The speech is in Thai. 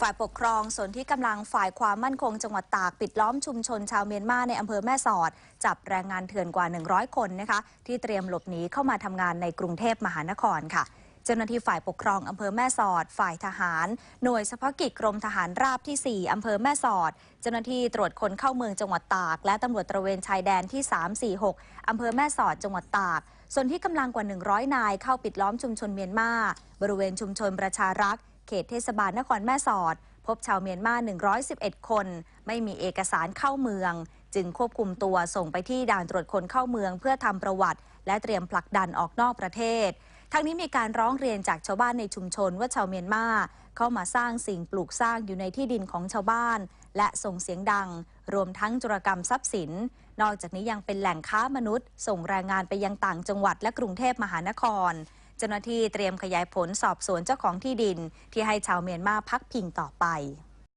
ฝ่ายปกครองส่วนที่กำลังฝ่ายความมั่นคงจังหวัดตากปิดล้อมชุมชนชาวเมียนมาในอำเภอแม่สอด จับแรงงานเถื่อนกว่า 100 คนนะคะ ที่เตรียมหลบหนีเข้ามาทำงานในกรุงเทพมหานครค่ะ เจ้าหน้าที่ฝ่ายปกครองอำเภอแม่สอด ฝ่ายทหาร หน่วยเฉพาะกิจกรมทหารราบที่ 4อำเภอแม่สอด เจ้าหน้าที่ตรวจคนเข้าเมืองจังหวัดตาก และตำรวจตระเวนชายแดนที่ 346อำเภอแม่สอดจังหวัดตากส่วนที่กำลังกว่า 100 นายเข้าปิดล้อมชุมชนเมียนมาบริเวณชุมชนประชารักษ์ เขตเทศบาลนครแม่สอด พบชาวเมียนมา 111 คน ไม่มีเอกสารเข้าเมือง จึงควบคุมตัวส่งไปที่ด่านตรวจคนเข้าเมืองเพื่อทำประวัติ และเตรียมผลักดันออกนอกประเทศ ทั้งนี้มีการร้องเรียนจากชาวบ้านในชุมชนว่าชาวเมียนมาเข้ามาสร้างสิ่งปลูกสร้างอยู่ในที่ดินของชาวบ้าน และส่งเสียงดัง รวมทั้งจุรกรรมทรัพย์สิน นอกจากนี้ยังเป็นแหล่งค้ามนุษย์ ส่งแรงงานไปยังต่างจังหวัดและกรุงเทพมหานคร เจ้าหน้าที่เตรียมขยายผลสอบสวนเจ้าของที่ดินที่ให้ชาวเมียนมาพักพิงต่อไป